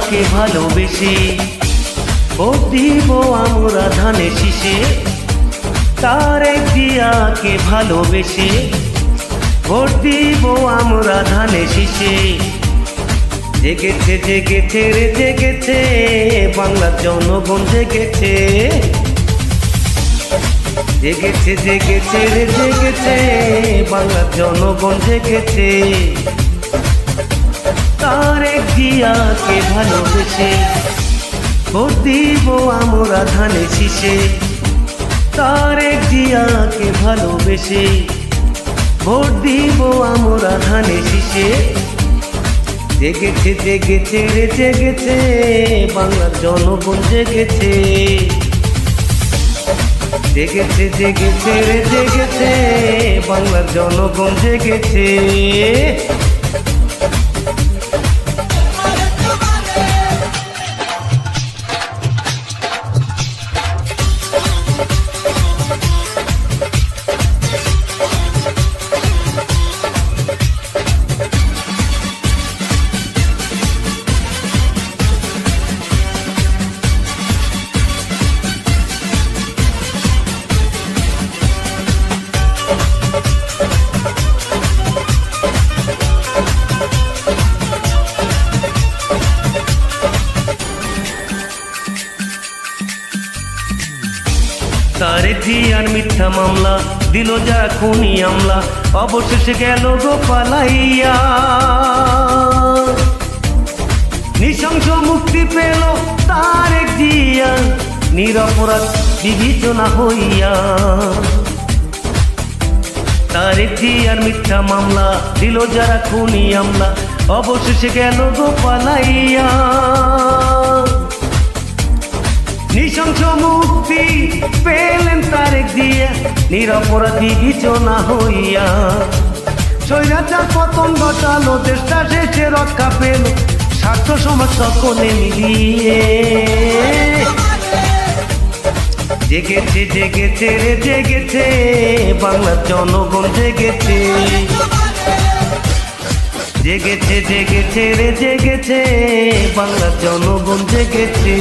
জিয়াকে ভালোবেসে ভোট দিব আমরা ধানে শীষে। তারেক জিয়াকে ভালোবেসে ভোট দিব আমরা ধানে শীষে। জেগেছে জেগেছে রে, জেগেছে, বাংলার জনগণ জেগেছে। জেগেছে জেগেছে রে, জেগেছে, বাংলার জনগণ জেগেছে। তারেক জিয়াকে ভালোবেসে ভোট দিব আমরা ধানে শীষে। তারেক জিয়াকে ভালোবেসে ভোট দিব আমরা ধানে শীষে। জেগেছে জেগেছে, রে জেগেছে, বাংলার জনগণ জেগেছে। জেগেছে জেগেছে, রে জেগেছে, বাংলার জনগণ জেগেছে। তারে জিয়ার মিথ্যা মামলা, দিল যা খুনি আমলা, অবশেষে গেল গো পালাইয়া নৃশংস মুক্তি পেল তারেক জিয়া, নিরপরাধ বিবেচনা হইয়া। তারেক জিয়ার মিথ্যা মামলা, দিল যারা খুনি আমলা, অবশেষে গেল গো পালাইয়া মুক্তি পেলেন তারেক দিয়ে, নিরপরাধী বিচনা হইয়া। স্বৈরাচার পতন ঘটালো, দেশটা শেষে রক্ষা পেল। স্বার্থ সমাজ সকলে মিলিয়ে। জেগেছে জেগেছে রে, জেগেছে। বাংলার জনগণ জেগেছে। জেগেছে জেগেছে রে, জেগেছে। বাংলার জনগণ জেগেছে।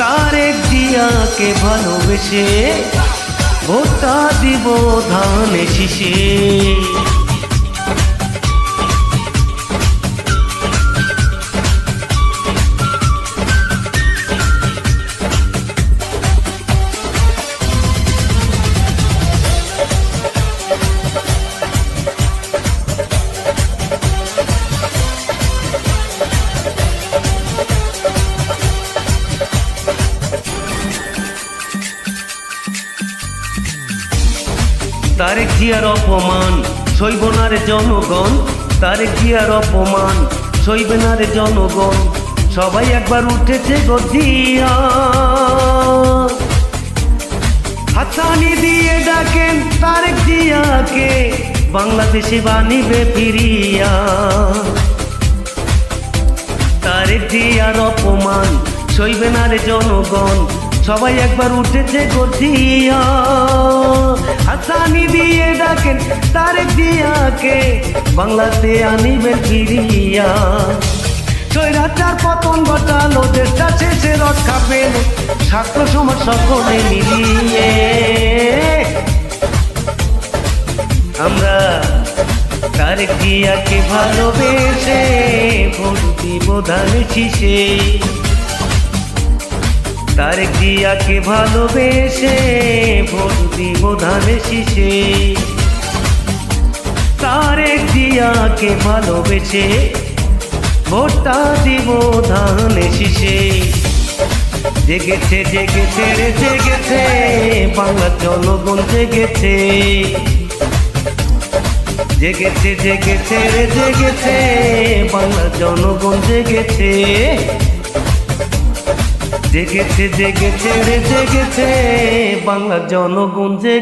তারেক জিয়াকে ভালোবেসে ভোটটা দিব ধানে শীষে। তারেক জিয়ার অপমান, সইব না রে জনগণ তারেক জিয়ার অপমান, সইবে না রে জনগণ, সবাই একবার উঠেছে গজিয়া হাসানি দিয়ে ডাকেন তারেক জিয়াকে, বাংলাদেশে বানিবে ফিরিয়া। তারেক জিয়ার অপমান, সইবে না রে জনগণ, সবাই একবার উঠেছে দিয়ে ডাকেন তারেক জিয়াকে বাংলাতে আনিবেন ফিরিয়া। স্বৈরাচার পতন ঘটালো, দেশটা শেষে রক্ষা পেল ছাত্র সমাজ সকলে মিলিয়ে। আমরা তারেক জিয়াকে ভালোবেসে ভোট দিব শীষে। তারেক জিয়াকে ভালোবেসে ভোট দিব শীষে। তারেক জিয়াকে ভালোবেসে ভোটটা দিব ধানে শীষে। জেগেছে জেগেছে রে, জেগেছে, বাংলার জনগণ জেগেছে। জেগেছে জেগেছে রে, জেগেছে, বাংলার জনগণ জেগেছে। জেগেছে জেগেছে রে, জেগেছে, বাংলার জনগণ জেগে